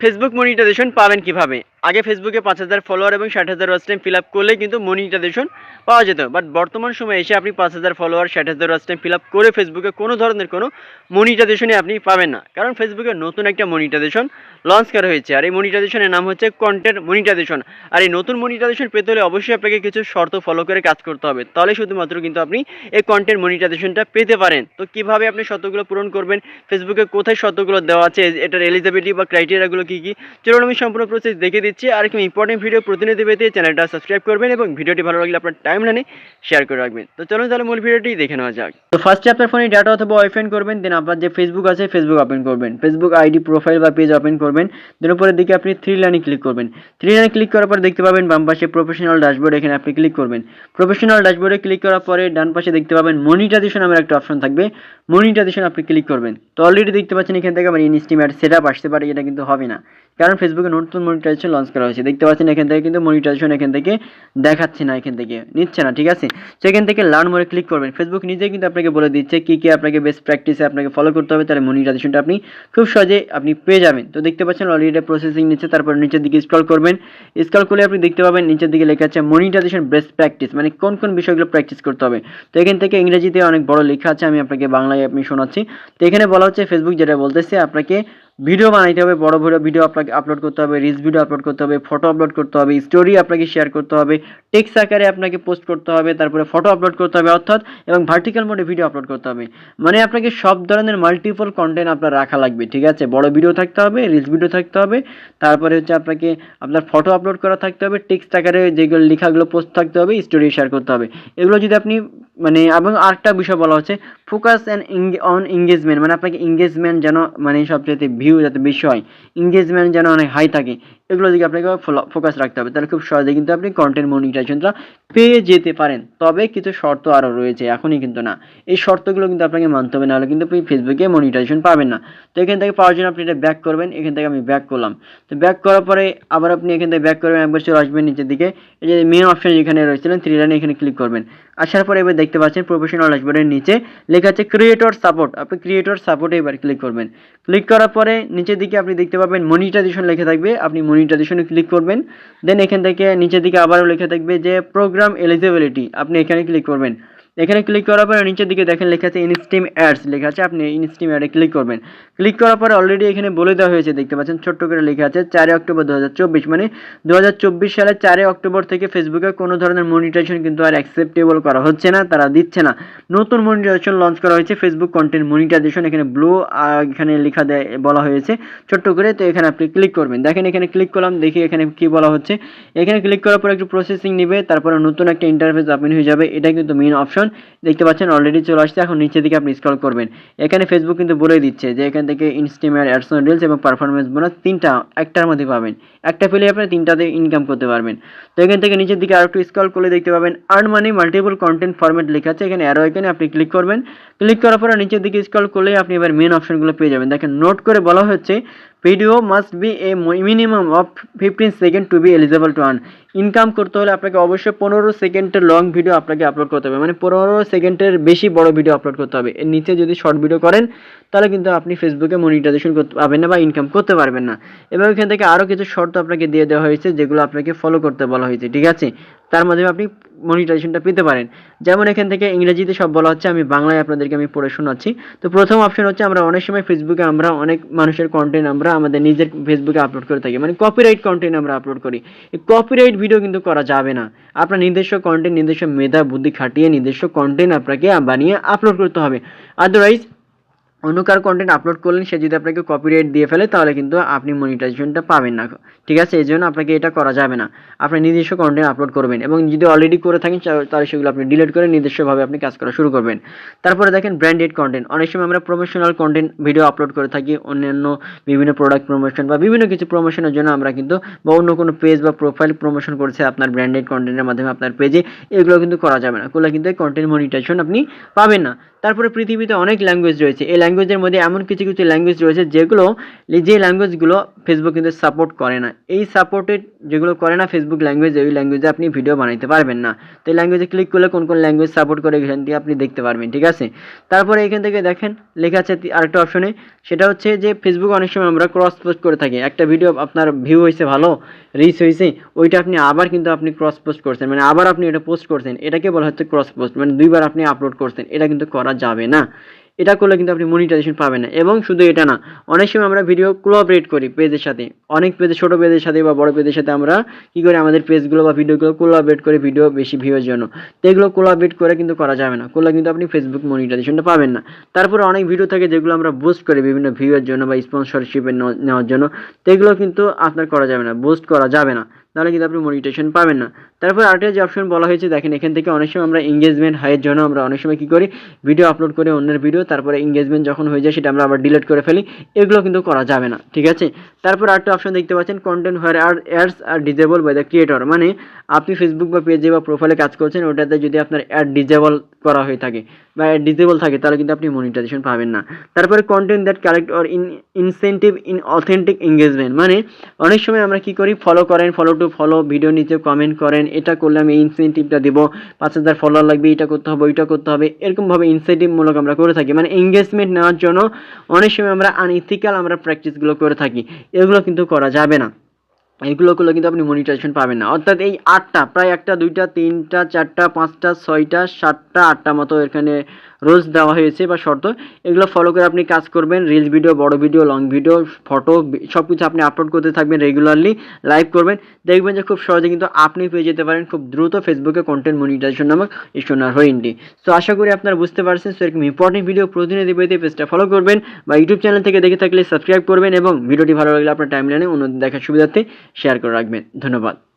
Facebook monetization পাবেন কীভাবে? আগে ফেসবুকে পাঁচ হাজার ফলোয়ার এবং ষাট হাজার ওয়াচ টাইম ফিল আপ করলে কিন্তু মনিটাইজেশন পাওয়া যেত। বাট বর্তমান সময়ে এসে আপনি পাঁচ হাজার ফলোয়ার ষাট হাজার ওয়াচ টাইম ফিল আপ করে ফেসবুকে কোনো ধরনের কোনো মনিটাইজেশনই আপনি পাবেন না। কারণ ফেসবুকে নতুন একটা মনিটাইজেশন লঞ্চ করা হয়েছে। আর এই মনিটাইজেশনের নাম হচ্ছে কন্টেন্ট মনিটাইজেশন আর এই নতুন মনিটাইজেশন পেতে হলে অবশ্যই আপনাকে কিছু শর্ত ফলো করে কাজ করতে হবে। তাহলে শুধুমাত্র কিন্তু আপনি এই কন্টেন্ট মনিটাইজেশনটা পেতে পারেন। তো কীভাবে আপনি শর্তগুলো পূরণ করবেন? ফেসবুকে কোথায় শর্তগুলো দেওয়া আছে? এটার এলিজিবিলিটি বা ক্রাইটেরিয়াগুলো কী কী? চলুন আমি সম্পূর্ণ প্রসেস দেখে দিচ্ছি। আর একটি ইম্পর্টেন্ট ভিডিও প্রতিনিধি পেতে চ্যানেলটা সাবস্ক্রাইব করবেন এবং ভিডিওটি ভালো লাগলে আপনার টাইম লাইনে শেয়ার করে রাখবেন। তো চলুন তাহলে মূল ভিডিওটি দেখে নেওয়া যাক। তো ফার্স্টে আপনার ফোনে ডাটা অথবা ওয়াইফাই করবেন দেন আপনার যে ফেসবুক আছে ফেসবুক ওপেন করবেন। ফেসবুক আইডি প্রোফাইল বা পেজ ওপেন করবেন। দেন উপরের দিকে আপনি থ্রি লাইনে ক্লিক করবেন। থ্রি লাইনে ক্লিক করার পর দেখতে পাবেন বাম পাশে প্রফেশনাল ড্যাশবোর্ড এখানে আপনি ক্লিক করবেন। প্রফেশনাল ড্যাশবোর্ডে ক্লিক করার পরে ডান পাশে দেখতে পাবেন মনিটাইজেশন নামের একটা অপশন থাকবে। মনিটাইজেশন আপনি ক্লিক করবেন। তো অলরেডি দেখতে পাচ্ছেন এখান থেকে আমার ইনস্টিমেট সেট আসতে পারে, এটা কিন্তু হবে না। কারণ ফেসবুকে নতুন মনিটাইজেশন লঞ্চ করা হয়েছে। দেখতে পাচ্ছেন এখান থেকে কিন্তু মনিটাইজেশন এখান থেকে দেখাচ্ছে না, এখান থেকে নিচ্ছে না, ঠিক আছে? তো এখান থেকে লার্ন মোড়ে ক্লিক করবেন। ফেসবুক নিজে কিন্তু আপনাকে বলে দিচ্ছে কী কি আপনাকে বেস্ট প্র্যাকটিসে আপনাকে ফলো করতে হবে, তাহলে মনিটাইজেশনটা আপনি খুব সহজে আপনি পেয়ে যাবেন। তো, দেখতে পাচ্ছেন অলরেডি প্রসেসিং নিচ্ছে, তারপর নিচের দিকে স্ক্রল করবেন। স্ক্রল করলে আপনি দেখতে পাবেন নিচের দিকে লেখা আছে মনিটাইজেশন বেস্ট প্র্যাকটিস মানে কোন কোন বিষয়গুলো প্র্যাকটিস করতে হবে। তো, এখান থেকে ইংরেজিতে অনেক বড় লেখা আছে, আমি আপনাকে বাংলায় আপনি শোনাচ্ছি। তো, এখানে বলা হচ্ছে ফেসবুক যেটা বলতেছে, আপনাকে ভিডিও বানাইতে হবে, বড় বড় ভিডিও আপনাকে আপলোড করতে হবে রিলস ভিডিও আপলোড করতে হবে ফটো আপলোড করতে হবে স্টোরি আপনাকে শেয়ার করতে হবে টেক্স আকারে আপনাকে পোস্ট করতে হবে, তারপরে ফটো আপলোড করতে হবে, অর্থাৎ এবং ভার্টিক্যাল মোডে ভিডিও আপলোড করতে হবে। মানে আপনাকে সব ধরনের মাল্টিপল কন্টেন্ট আপনার রাখা লাগবে, ঠিক আছে? বড় ভিডিও থাকতে হবে রিলস ভিডিও থাকতে হবে, তারপরে হচ্ছে আপনাকে আপনার ফটো আপলোড করা থাকতে হবে টেক্সট আকারে যেগুলো লেখাগুলো পোস্ট থাকতে হবে স্টোরি শেয়ার করতে হবে। এগুলো যদি আপনি মানে এবং আরেকটা বিষয় বলা হচ্ছে ফোকাস অ্যান্ড অন এঙ্গেজমেন্ট মানে আপনাকে এঙ্গেজমেন্ট যেন মানে সবচেয়ে ভিউ যাতে বেশি হয় এঙ্গেজমেন্ট যেন অনেক হাই থাকে, এগুলো দিকে আপনাকে ফোকাস রাখতে হবে। তাহলে খুব সহজে কিন্তু আপনি কন্টেন্ট মনিটাইজেশনটা পেয়ে যেতে পারেন। তবে কিছু শর্ত আরও রয়েছে, এখনই কিন্তু না। এই শর্তগুলো কিন্তু আপনাকে মানতে হবে, নাহলে কিন্তু আপনি ফেসবুকে মনিটাইজেশন পাবেন না। তো এখান থেকে পাওয়ার জন্য আপনি এটা ব্যাক করবেন, এখান থেকে আমি ব্যাক করলাম। তো ব্যাক করার পরে আবার আপনি এখান থেকে ব্যাক করবেন, একবার চলে আসবেন নিচের দিকে। এই যে মেন অপশন যেখানে রয়েছিলেন থ্রি লাইনে এখানে ক্লিক করবেন। আসার পরে এবার দেখতে পাচ্ছেন প্রফেশনাল ড্যাশবোর্ডের নিচে লেখা আছে ক্রিয়েটর সাপোর্ট আপনি ক্রিয়েটর সাপোর্টে এবার ক্লিক করবেন। ক্লিক করার পরে নিচের দিকে আপনি দেখতে পাবেন মনিটাইজেশন লেখা থাকবে, আপনি মনিটাইজেশনে ক্লিক করবেন। দেন এখান থেকে নিচের দিকে আবারও লেখা থাকবে যে প্রোগ্রাম এলিজিবিলিটি আপনি এখানে ক্লিক করবেন। এখানে ক্লিক করার পরে নিচের দিকে দেখেন লেখা আছে ইনস্টিম অ্যাডস লেখা আছে আপনি ইনস্টিম অ্যাডে ক্লিক করবেন। ক্লিক করার পরে অলরেডি এখানে বলে দেওয়া হয়েছে, দেখতে পাচ্ছেন ছোট্ট করে লেখা আছে চারই অক্টোবর দু হাজার চব্বিশ মানে দু সালের চারই অক্টোবর থেকে ফেসবুকে কোনো ধরনের মনিটাইজেশন কিন্তু আর অ্যাকসেপ্টেবল করা হচ্ছে না, তারা দিচ্ছে না। নতুন মনিটাইজেশন লঞ্চ করা হয়েছে ফেসবুক কন্টেন্ট মনিটাইজেশন এখানে ব্লু এখানে লেখা দেয় বলা হয়েছে ছোট্ট করে, তো এখানে আপনি ক্লিক করবেন। দেখেন এখানে ক্লিক করলাম, দেখি এখানে কি বলা হচ্ছে। এখানে ক্লিক করার পর একটু প্রসেসিং নেবে, তারপরে নতুন একটা ইন্টারফেস ওপেন হয়ে যাবে এটা কিন্তু মেন অপশন দেখতে পাচ্ছেন অলরেডি চলে আসছে। এখন নিচের দিকে আপনি স্ক্রল করবেন। এখানে ফেসবুক কিন্তু বলে দিচ্ছে যে এখান থেকে ইনস্টিমেট অ্যাডসন রিলস এবং পারফরমেন্স বোনাস তিনটা, একটার মধ্যে পাবেন। একটা পেলে আপনি তিনটাতে ইনকাম করতে পারবেন। তো এখান থেকে নিচের দিকে আরেকটু স্ক্রল করলে দেখতে পাবেন earn money multiple content format লেখা আছে। এখানে অ্যারো এখানে আপনি ক্লিক করবেন। ক্লিক করার পরে নিচের দিকে স্ক্রল করলে আপনি এবার মেন অপশনগুলো পেয়ে যাবেন। দেখেন নোট করে বলা হচ্ছে video must be a minimum of fifteen second to be eligible to earn income করতে হলে আপনাকে অবশ্যই পনেরো সেকেন্ডের লং ভিডিও আপনাকে আপলোড করতে হবে। মানে পনেরো সেকেন্ডের বেশি বড় ভিডিও আপলোড করতে হবে। এর নিচে যদি শর্ট ভিডিও করেন, তাহলে কিন্তু আপনি ফেসবুকে মনিটাইজেশন করতে পারবেন না বা ইনকাম করতে পারবেন না। এবং এখান থেকে আরও কিছু শর্ত আপনাকে দিয়ে দেওয়া হয়েছে, যেগুলো আপনাকে ফলো করতে বলা হয়েছে। ঠিক আছে? তার মাধ্যমে আপনি মনিটাইজেশনটা পেতে পারেন। যেমন এখান থেকে ইংরেজিতে সব বলা হচ্ছে, আমি বাংলায় আপনাদেরকে আমি পড়ে শোনাচ্ছি। তো প্রথম অপশন হচ্ছে, আমরা অনেক সময় ফেসবুকে আমরা অনেক মানুষের কন্টেন্ট আমরা আমাদের নিজের ফেসবুকে আপলোড করে থাকি। মানে কপিরাইট কন্টেন্ট আমরা আপলোড করি। এই কপিরাইট ভিডিও কিন্তু করা যাবে না। আপনার নিজস্ব কন্টেন্ট নিজস্ব মেধা, বুদ্ধি খাটিয়ে নিজস্ব কন্টেন্ট আপনাকে বানিয়ে আপলোড করতে হবে। আদারওয়াইজ অন্য কার কন্টেন্ট আপলোড করলেন, সে যদি আপনাকে কপিরাইট দিয়ে ফেলে, তাহলে কিন্তু আপনি মনিটাইজেশনটা পাবেন না। ঠিক আছে? এই জন্য আপনাকে এটা করা যাবে না। আপনি নিজস্ব কন্টেন্ট আপলোড করবেন এবং যদি অলরেডি করে থাকেন তাহলে সেগুলো আপনি ডিলিট করে নিজস্বভাবে আপনি কাজ করা শুরু করবেন। তারপরে দেখেন ব্র্যান্ডেড কন্টেন্ট অনেক সময় আমরা প্রমোশনাল কন্টেন্ট ভিডিও আপলোড করে থাকি, অন্যান্য বিভিন্ন প্রোডাক্ট প্রমোশন বা বিভিন্ন কিছু প্রমোশনের জন্য আমরা কিন্তু বা অন্য কোনো পেজ বা প্রোফাইল প্রমোশন করছে আপনার ব্র্যান্ডেড কন্টেন্টের মাধ্যমে আপনার পেজে এগুলো কিন্তু করা যাবে না। করলে কিন্তু এই কন্টেন্ট মনিটাইজেশন আপনি পাবেন না। তারপরে পৃথিবীতে অনেক ল্যাঙ্গুয়েজ রয়েছে। এই ল্যাঙ্গুয়েজের মধ্যে এমন কিছু কিছু ল্যাঙ্গুয়েজ রয়েছে যেগুলো, যে ল্যাঙ্গুয়েজগুলো ফেসবুক কিন্তু সাপোর্ট করে না। এই সাপোর্টেড যেগুলো করে না ফেসবুক ল্যাঙ্গুয়েজ ওই ল্যাঙ্গুয়েজে আপনি ভিডিও বানাইতে পারবেন না। তো এই ল্যাঙ্গুয়েজে ক্লিক করলে কোন কোন ল্যাঙ্গুয়েজ সাপোর্ট করে এখান থেকে আপনি দেখতে পারবেন, ঠিক আছে? তারপরে এখান থেকে দেখেন, লেখা আছে আরেকটা অপশনে সেটা হচ্ছে যে ফেসবুক অনেক সময় আমরা ক্রস পোস্ট করে থাকি। একটা ভিডিও আপনার ভিউ হয়েছে ভালো রিচ হয়েছে ওইটা আপনি আবার কিন্তু আপনি ক্রস পোস্ট করছেন। মানে আবার আপনি এটা পোস্ট করছেন। এটাকে বলা হচ্ছে ক্রস পোস্ট মানে দুইবার আপনি আপলোড করছেন। এটা কিন্তু করা যাবে না। এটা করলে কিন্তু আপনি মনিটাইজেশন পাবেন না। এবং শুধু এটা না, অনেক সময় আমরা ভিডিও কোলাবরেট করি পেজের সাথে। অনেক পেজে ছোট পেজের সাথে বা বড় পেজের সাথে আমরা কি করি, আমাদের পেজগুলো বা ভিডিওগুলো কোলাবরেট করে ভিডিও বেশি ভিউয়ের জন্য। তো এগুলো কোলাবরেট করে কিন্তু করা যাবে না। করলে কিন্তু আপনি ফেসবুক মনিটাইজেশনটা পাবেন না। তারপরে অনেক ভিডিও থাকে যেগুলো আমরা বুস্ট করি বিভিন্ন ভিউয়ের জন্য বা স্পন্সরশিপের নেওয়ার জন্য। তো এগুলো কিন্তু আপনার করা যাবে না বুস্ট করা যাবে না। তাহলে কিন্তু আপনি মনিটেশন পাবেন না। তারপর আরেকটা যে অপশন বলা হয়েছে, দেখেন এখান থেকে অনেক সময় আমরা এঙ্গেজমেন্ট হাইয়ের জন্য আমরা অনেক সময় কী করি? ভিডিও আপলোড করে অন্যের ভিডিও তারপরে এঙ্গেজমেন্ট যখন হয়ে যায় সেটা আমরা আবার ডিলিট করে ফেলি। এগুলো কিন্তু করা যাবে না, ঠিক আছে? তারপর আরেকটা অপশন দেখতে পাচ্ছেন content where are ads are disabled by the creator মানে আপনি ফেসবুক বা পেজে বা প্রোফাইলে কাজ করছেন, ওটাতে যদি আপনার অ্যাড ডিজেবল করা হয়ে থাকে বা অ্যাড ডিজেবল থাকে, তাহলে কিন্তু আপনি মনিটাইজেশন পাবেন না। তারপরে content that collect or in incentive in authentic engagement মানে অনেক সময় আমরা কি করি ফলো করেন ফলো টু ফলো ভিডিও নিচে কমেন্ট করেন, এটা করলে আমি ইনসেন্টিভটা দিব। পাঁচ হাজার ফলোয়ার লাগবে, এটা করতে হবে, ওইটা করতে হবে, এরকমভাবে ইনসেন্টিভমূলক আমরা করে থাকি। মানে এঙ্গেজমেন্ট নেওয়ার জন্য অনেক সময় আমরা আনইথিক্যাল আমরা প্র্যাকটিসগুলো করে থাকি। এগুলো কিন্তু করা যাবে না। এগুলো করলে কিন্তু আপনি মনিটাইজেশন পাবেন না। অর্থাৎ এই আটটা, প্রায় একটা, দুইটা, তিনটা, চারটা, পাঁচটা, ছয়টা, সাতটা, আটটা মতো এখানে রুলস দেওয়া হয়েছে বা শর্ত, এগুলো ফলো করে আপনি কাজ করবেন রিলস ভিডিও বড় ভিডিও লং ভিডিও ফটো সব কিছু আপনি আপলোড করতে থাকবেন রেগুলারলি লাইভ করবেন। দেখবেন যে খুব সহজে কিন্তু আপনি পেয়ে যেতে পারেন খুব দ্রুত ফেসবুকে কন্টেন্ট মনিটাইজেশন নামক ইস্টোনার হইনটি সো আশা করি আপনারা বুঝতে পারছেন। সো এরকম ইম্পর্টেন্ট ভিডিও প্রতিনিধি পেতে পেজটা ফলো করবেন বা ইউটিউব চ্যানেল থেকে দেখে থাকলে সাবস্ক্রাইব করবেন এবং ভিডিওটি ভালো লাগলে আপনার টাইম লাইনে অন্যদের দেখার সুবিধার্থে শেয়ার করে রাখবেন। ধন্যবাদ।